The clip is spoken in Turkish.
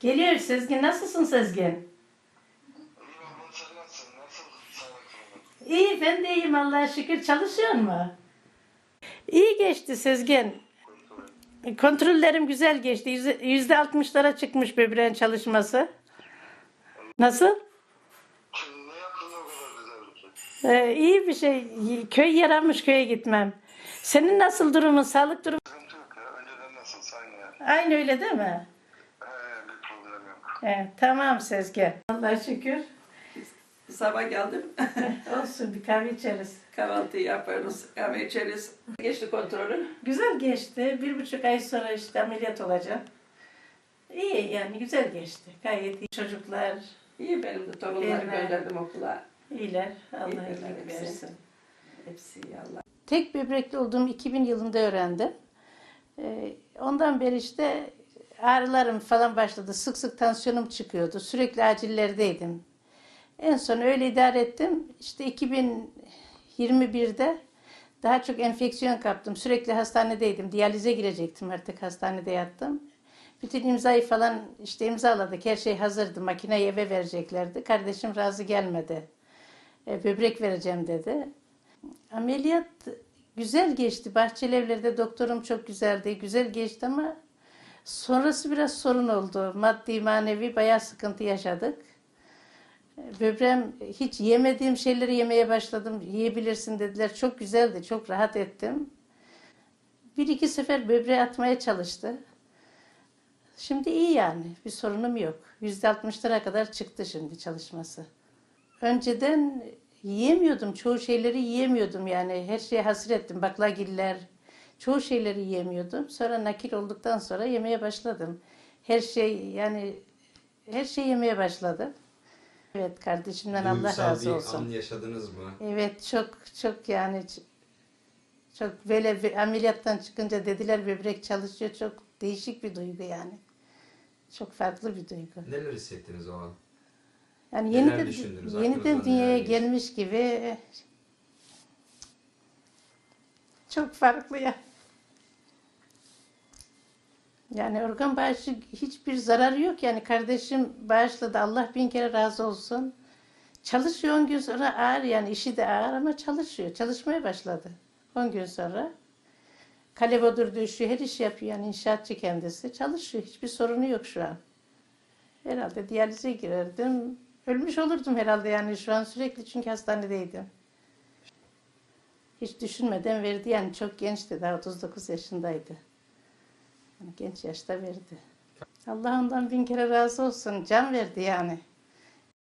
Geliyor Sezgin. Nasılsın Sezgin? İyi ben de iyiyim Allah'a şükür. Çalışıyor mu? İyi geçti Sezgin. Kontrollerim güzel geçti. Yüzde- altmışlara çıkmış böbreğin çalışması. Nasıl? Ee, iyi bir şey. Köy yaramış köye gitmem. Senin nasıl durumun? Sağlık durumu? Aynı öyle değil mi? He, bir problem yok. Evet, tamam Sezgin. Allah'a şükür. Sabah geldim. Olsun bir kahve içeriz. Kahvaltı yaparız, kahve içeriz. Geçti kontrolü. Güzel geçti. Bir buçuk ay sonra işte ameliyat olacağım. İyi yani güzel geçti. Gayet iyi. Çocuklar İyi benim de torunları gönderdim okula. iyiler. Allah İyiler, iyilik hepsi. versin. Hepsi iyi Allah. Tek böbrekli olduğum 2000 yılında öğrendim. Ee, ondan beri işte ağrılarım falan başladı. Sık sık tansiyonum çıkıyordu. Sürekli acillerdeydim. En son öyle idare ettim. İşte 2021'de daha çok enfeksiyon kaptım. Sürekli hastanedeydim. Diyalize girecektim artık hastanede yattım. Bütün imzayı falan işte imzaladık. Her şey hazırdı. Makineyi eve vereceklerdi. Kardeşim razı gelmedi. E, böbrek vereceğim dedi. Ameliyat güzel geçti. Bahçelievler'de doktorum çok güzeldi. Güzel geçti ama sonrası biraz sorun oldu. Maddi manevi bayağı sıkıntı yaşadık. Böbreğim hiç yemediğim şeyleri yemeye başladım. Yiyebilirsin dediler. Çok güzeldi. Çok rahat ettim. Bir iki sefer böbreği atmaya çalıştı. Şimdi iyi yani. Bir sorunum yok. Yüzde altmışlara kadar çıktı şimdi çalışması. Önceden yiyemiyordum. Çoğu şeyleri yiyemiyordum yani. Her şeye hasrettim. Baklagiller. Çoğu şeyleri yiyemiyordum. Sonra nakil olduktan sonra yemeye başladım. Her şey yani her şey yemeye başladım. Evet kardeşimden Allah Duygusal razı bir olsun. an yaşadınız mı? Evet çok çok yani çok böyle bir ameliyattan çıkınca dediler böbrek çalışıyor. Çok değişik bir duygu yani. Çok farklı bir duygu. Neler hissettiniz o an? Yani Neler yeniden, düşündünüz? yeniden dünyaya gelmiş gibi çok farklı ya. Yani organ bağışı hiçbir zararı yok. Yani kardeşim bağışladı. Allah bin kere razı olsun. Çalışıyor 10 gün sonra ağır yani işi de ağır ama çalışıyor. Çalışmaya başladı 10 gün sonra. Kalebodur düşüyor, her iş yapıyor yani inşaatçı kendisi. Çalışıyor, hiçbir sorunu yok şu an. Herhalde diyalize girerdim. Ölmüş olurdum herhalde yani şu an sürekli çünkü hastanedeydim. Hiç düşünmeden verdi yani çok gençti daha 39 yaşındaydı. Yani genç yaşta verdi. Allah ondan bin kere razı olsun. Can verdi yani.